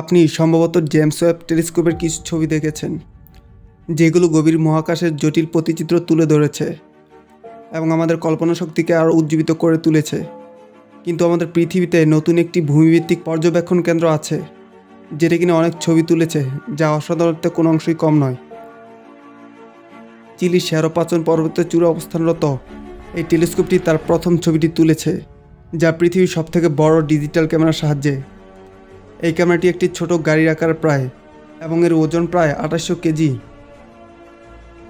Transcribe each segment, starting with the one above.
আপনি সম্ভবত James Webb টেলিস্কোপের কিছু ছবি দেখেছেন, যেগুলো গভীর মহাকাশের জটিল প্রতিচিত্র তুলে ধরেছে এবং আমাদের কল্পনা শক্তিকে আরও উজ্জীবিত করে তুলেছে। কিন্তু আমাদের পৃথিবীতে নতুন একটি ভূমিভিত্তিক পর্যবেক্ষণ কেন্দ্র আছে, যেটা কিনা অনেক ছবি তুলেছে, যা অসাধারণতে কোনো অংশই কম নয়। চিলির শ্যারোপাচন পর্বতের চূড়া অবস্থানরত এই টেলিস্কোপটি তার প্রথম ছবিটি তুলেছে, যা পৃথিবীর সবথেকে বড় ডিজিটাল ক্যামেরার সাহায্যে। এই ক্যামেরাটি একটি ছোট গাড়ির আকার প্রায় এবং এর ওজন প্রায় আঠাশশো কেজি।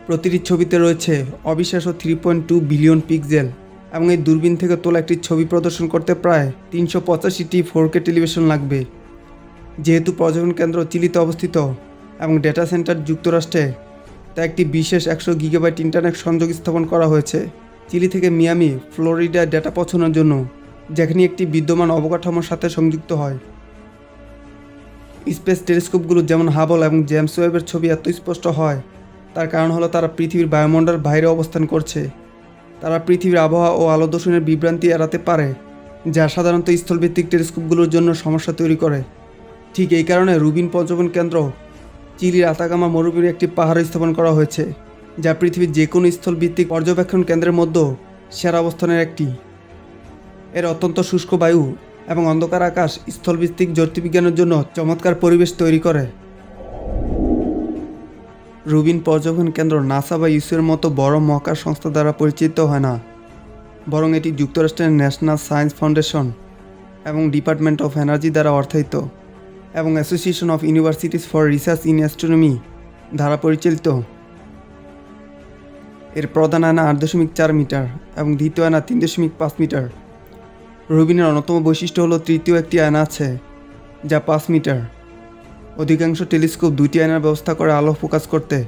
প্রতিটি ছবিতে রয়েছে অবিশ্বাস্য three point two billion pixel এবং এই দূরবীন থেকে তোলা একটি ছবি প্রদর্শন করতে প্রায় তিনশো পঁচাশিটি ফোর কে টেলিভিশন লাগবে। যেহেতু পর্যটন কেন্দ্র চিলিতে অবস্থিত এবং ডেটা সেন্টার যুক্তরাষ্ট্রে তা একটি বিশেষ একশো গিগাবাইট ইন্টারনেট সংযোগ স্থাপন করা হয়েছে চিলি থেকে মিয়ামি ফ্লোরিডা ডেটা পৌঁছানোর জন্য, যেখানে একটি বিদ্যমান অবকাঠামোর সাথে সংযুক্ত হয়। স্পেস টেলিস্কোপগুলো যেমন হাবল এবং জেমস ওয়েবের ছবি এত স্পষ্ট হয়, তার কারণ হলো তারা পৃথিবীর বায়ুমণ্ডল বাইরে অবস্থান করছে। তারা পৃথিবীর আবহাওয়া ও আলো দূষণের বিভ্রান্তি এড়াতে পারে, যা সাধারণত স্থলভিত্তিক টেলিস্কোপগুলোর জন্য সমস্যা তৈরি করে। ঠিক এই কারণে রুবিন পর্যবেক্ষণ কেন্দ্র, চিলির আতাকামা মরুভূমির একটি পাহাড় স্থাপন করা হয়েছে, যা পৃথিবীর যে কোনো স্থলভিত্তিক পর্যবেক্ষণ কেন্দ্রের মধ্যে সেরা অবস্থানের একটি। এর অত্যন্ত শুষ্ক বায়ু এবং অন্ধকার আকাশ স্থলভিত্তিক জ্যোতির্বিজ্ঞানের জন্য চমৎকার পরিবেশ তৈরি করে। রুবিন পর্যবেক্ষণ কেন্দ্র নাসা বা ইসরোর মতো বড় মহাকাশ সংস্থা দ্বারা পরিচিত হয় না, বরং এটি যুক্তরাষ্ট্রের ন্যাশনাল সায়েন্স ফাউন্ডেশন এবং ডিপার্টমেন্ট অফ এনার্জি দ্বারা অর্থায়িত এবং association of universities for research in astronomy দ্বারা পরিচালিত। এর প্রধান আয়না আট দশমিক চার মিটার এবং দ্বিতীয় আয়না তিন দশমিক পাঁচ মিটার। রুবিনের অন্যতম বৈশিষ্ট্য হলো তৃতীয় একটি আয়না আছে, যা পাঁচ মিটার। অধিকাংশ টেলিস্কোপ দুটি আয়নার ব্যবস্থা করে আলো ফোকাস করতে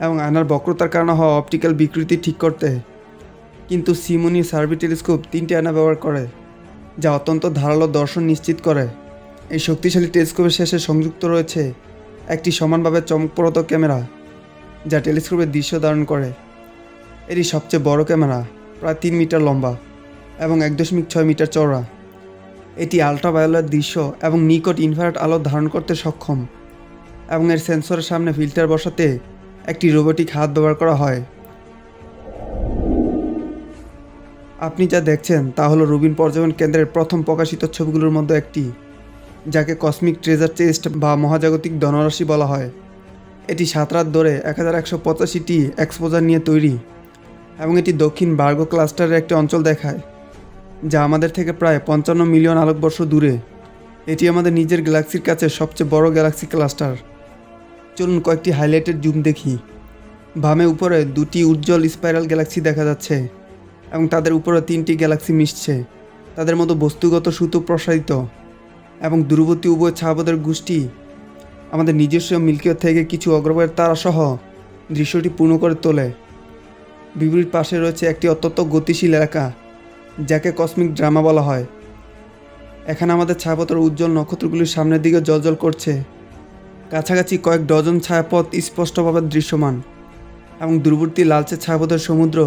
এবং আয়নার বক্রতার কারণে হওয়া অপটিক্যাল বিকৃতি ঠিক করতে। কিন্তু সিমনি সার্ভি টেলিস্কোপ তিনটি আয়না ব্যবহার করে, যা অত্যন্ত ধারালো দর্শন নিশ্চিত করে। এই শক্তিশালী টেলিস্কোপের শেষে সংযুক্ত রয়েছে একটি সমানভাবে চমকপ্রদ ক্যামেরা, যা টেলিস্কোপের দৃশ্য ধারণ করে। এটি সবচেয়ে বড় ক্যামেরা, প্রায় তিন মিটার লম্বা। এবং এক দশমিক ছয় মিটার চওড়া। এটি আলট্রাভায়োলেট দৃশ্য এবং নিকট ইনফ্রারেড আলো ধারণ করতে সক্ষম এবং এর সেন্সরের সামনে ফিল্টার বসাতে একটি রোবোটিক হাত ব্যবহার করা হয়। আপনি যা দেখছেন তা হলো রুবিন পর্যবেক্ষণ কেন্দ্রের প্রথম প্রকাশিত ছবিগুলোর মধ্যে একটি, যাকে কসমিক ট্রেজার চেস্ট বা মহাজাগতিক ধনরাশি বলা হয়। এটি সাত রাত ধরে এক হাজার একশো পঁচাশিটি এক্সপোজার নিয়ে তৈরি এবং এটি দক্ষিণ বার্গো ক্লাস্টারের একটি অঞ্চল দেখায়। যা আমাদের থেকে প্রায় পঞ্চান্ন মিলিয়ন আলোকবর্ষ দূরে। এটি আমাদের নিজের গ্যালাক্সির কাছে সবচেয়ে বড় গ্যালাক্সি ক্লাস্টার। চলুন কয়েকটি হাইলাইটের জুম দেখি। বামে উপরে দুটি উজ্জ্বল স্পাইরাল গ্যালাক্সি দেখা যাচ্ছে এবং তাদের উপরে তিনটি গ্যালাক্সি মিশছে। তাদের মতো বস্তুগত সুতো প্রসারিত এবং দূরবর্তী উভয় ছায়াপথের গোষ্ঠী আমাদের নিজস্ব মিল্কিয়র থেকে কিছু অগ্রগয়ের তারাসহ দৃশ্যটি পূর্ণ করে তোলে। বিপরীত পাশে রয়েছে একটি অত্যন্ত গতিশীল এলাকা। যাকে কসমিক ড্রামা বলা হয়। এখানে আমাদের ছায়াপথের উজ্জ্বল নক্ষত্রগুলির সামনের দিকে জলজল করছে। কাছাকাছি কয়েক ডজন ছায়াপথ স্পষ্টভাবে দৃশ্যমান এবং দূরবর্তী লালচে ছায়াপথের সমুদ্র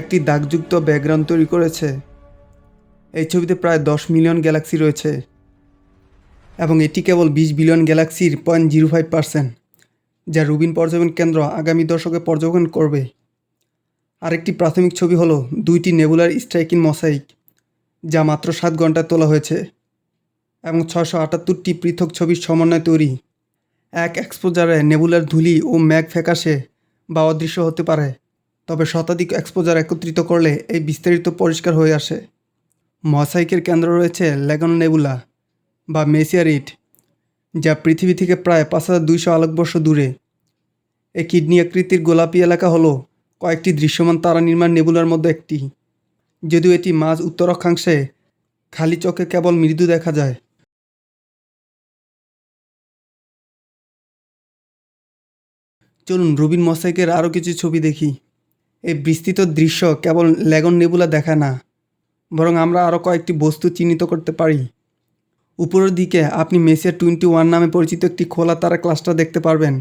একটি দাগযুক্ত ব্যাকগ্রাউন্ড তৈরি করেছে। এই ছবিতে প্রায় দশ মিলিয়ন গ্যালাক্সি রয়েছে এবং এটি কেবল বিশ বিলিয়ন গ্যালাক্সির পয়েন্ট জিরো ফাইভ পার্সেন্ট, যা রুবিন পর্যবেক্ষণ কেন্দ্র আগামী দশকে পর্যবেক্ষণ করবে। আরেকটি প্রাথমিক ছবি হলো দুইটি নেবুলার স্ট্রাইকিং মসাইক, যা মাত্র সাত ঘন্টায় তোলা হয়েছে এবং ছশো আটাত্তরটি পৃথক ছবির সমন্বয়ে তৈরি। এক এক্সপোজারে নেবুলার ধুলি ও ম্যাগ ফ্যাকাশে বা অদৃশ্য হতে পারে, তবে শতাধিক এক্সপোজার একত্রিত করলে এই বিস্তারিত পরিষ্কার হয়ে আসে। মসাইকের কেন্দ্র রয়েছে লেগন নেবুলা বা মেসিয়ারিট যা পৃথিবী থেকে প্রায় পাঁচ হাজার দুইশো আলোকবর্ষ দূরে। এই কিডনি আকৃতির গোলাপি এলাকা হলো কয়েকটি দৃশ্যমান তারা নির্মাণ নেবুলার মধ্যে একটি। যদিও এটি মাঝ উত্তর অক্ষাংশে খালি চোখে কেবল মৃদু দেখা যায়। চলুন রবিন মসাইকের আরও কিছু ছবি দেখি। এই বিস্তৃত দৃশ্য কেবল লেগন নেবুলা দেখা না, বরং আমরা আরও কয়েকটি বস্তু চিহ্নিত করতে পারি। উপরের দিকে আপনি মেসিয়ার টোয়েন্টি ওয়ান নামে পরিচিত একটি খোলা তারা ক্লাস্টার দেখতে পারবেন।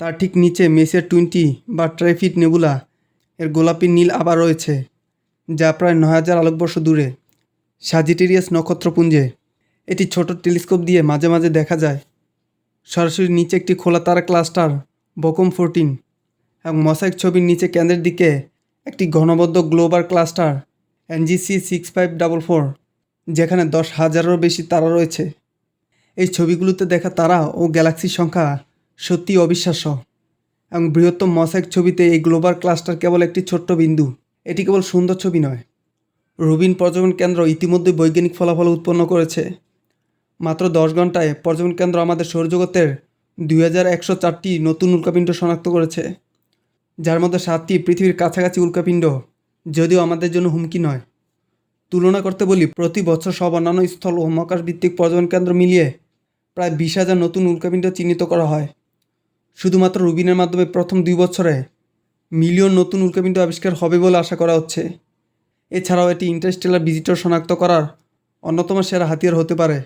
তার ঠিক নিচে মেসের টোয়েন্টি বা ট্রাইফিট নেবুলা, এর গোলাপি নীল আবার রয়েছে, যা প্রায় নয় হাজার আলোকবর্ষ দূরে, সাজিটেরিয়াস নক্ষত্রপুঞ্জে। এটি ছোট টেলিস্কোপ দিয়ে মাঝে মাঝে দেখা যায়। সরাসরি নিচে একটি খোলা তারা ক্লাস্টার বকম ফোরটিন, এবং মসাইক ছবির নিচে কেন্দ্রের দিকে একটি ঘনবদ্ধ globular cluster, NGC six five double four, যেখানে দশ হাজারেরও বেশি তারা রয়েছে। এই ছবিগুলোতে দেখা তারা ও গ্যালাক্সির সংখ্যা সত্যি অবিশ্বাস্য এবং বৃহত্তম মসাইক ছবিতে এই গ্লোবাল ক্লাস্টার কেবল একটি ছোট্ট বিন্দু। এটি কেবল সুন্দর ছবি নয়। রুবিন পর্যবেক্ষণ কেন্দ্র ইতিমধ্যে বৈজ্ঞানিক ফলাফল উৎপন্ন করেছে। মাত্র দশ ঘন্টায় পর্যবেক্ষণ কেন্দ্র আমাদের সৌরজগতের দুই হাজার একশো চারটি নতুন উল্কাপিণ্ড শনাক্ত করেছে, যার মধ্যে সাতটি পৃথিবীর কাছাকাছি উল্কাপিণ্ড, যদিও আমাদের জন্য হুমকি নয়। তুলনা করতে বলি, প্রতি বছর সব অন্যান্য স্থল ও মহাকাশ ভিত্তিক পর্যবেক্ষণ কেন্দ্র মিলিয়ে প্রায় বিশ হাজার নতুন উল্কাপিণ্ড চিহ্নিত করা হয়। শুধুমাত্র রুবিনের মাধ্যমে প্রথম দুই বছরে মিলিয়ন নতুন উল্কাপিণ্ড আবিষ্কার হবে বলে আশা করা হচ্ছে। এছাড়াও এটি ইন্টারস্টেলার ভিজিটর শনাক্ত করার অন্যতম সেরা হাতিয়ার হতে পারে।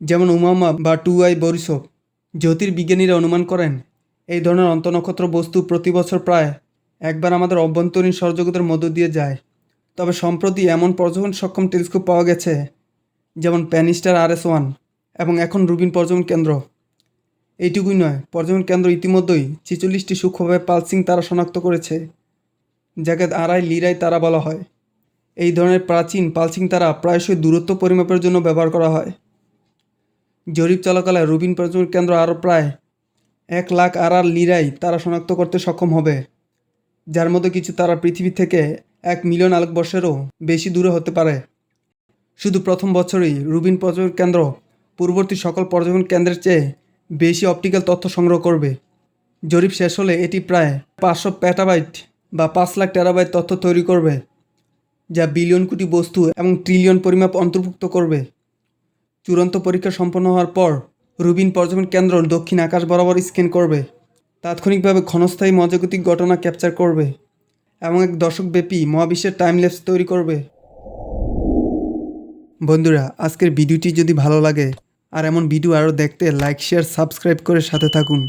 যেমন উমামা বা টু আই বরিসব জ্যোতির্বিজ্ঞানীরা অনুমান করেন, এই ধরনের অন্তনক্ষত্র বস্তু প্রতি বছর প্রায় একবার আমাদের অভ্যন্তরীণ সৌরজগতের মধ্য দিয়ে যায়। তবে সম্প্রতি এমন পর্যবেক্ষণ সক্ষম টেলিস্কোপ পাওয়া গেছে, যেমন প্যানিস্টার আর এস ওয়ান এবং এখন রুবিন পর্যবেক্ষণ কেন্দ্র। এইটুকুই নয়, পর্যটন কেন্দ্র ইতিমধ্যেই ছেচল্লিশটি সূক্ষ্মভাবে পালসিং তারা শনাক্ত করেছে, যাকে আড়াই লিরাই তারা বলা হয়। এই ধরনের প্রাচীন পালসিং তারা প্রায়শই দূরত্ব পরিমাপের জন্য ব্যবহার করা হয়। জরিপ চলাকালে রুবিন পর্যটন কেন্দ্র আরও প্রায় এক লাখ আর লিরাই তারা শনাক্ত করতে সক্ষম হবে, যার মধ্যে কিছু তারা পৃথিবী থেকে এক মিলিয়ন আলোকবর্ষেরও বেশি দূরে হতে পারে। শুধু প্রথম বছরেই রুবিন পর্যটন কেন্দ্র পূর্ববর্তী সকল পর্যটন কেন্দ্রের চেয়ে বেশি অপটিক্যাল তথ্য সংগ্রহ করবে। জরিপ শেষ হলে এটি প্রায় পাঁচশো প্যাটাবাইট বা পাঁচ লাখ টেরাবাইট তথ্য তৈরি করবে, যা বিলিয়ন কোটি বস্তু এবং ট্রিলিয়ন পরিমাপ অন্তর্ভুক্ত করবে। চূড়ান্ত পরীক্ষা সম্পন্ন হওয়ার পর রুবিন পর্যবেক্ষণ কেন্দ্র দক্ষিণ আকাশ বরাবর স্ক্যান করবে, তাৎক্ষণিকভাবে ক্ষণস্থায়ী মজাগতিক ঘটনা ক্যাপচার করবে এবং এক দশকব্যাপী মহাবিশ্বের টাইমলেপস তৈরি করবে। বন্ধুরা, আজকের ভিডিওটি যদি ভালো লাগে আর এমন ভিডিও আরও দেখতে লাইক শেয়ার সাবস্ক্রাইব করে সাথে থাকুন।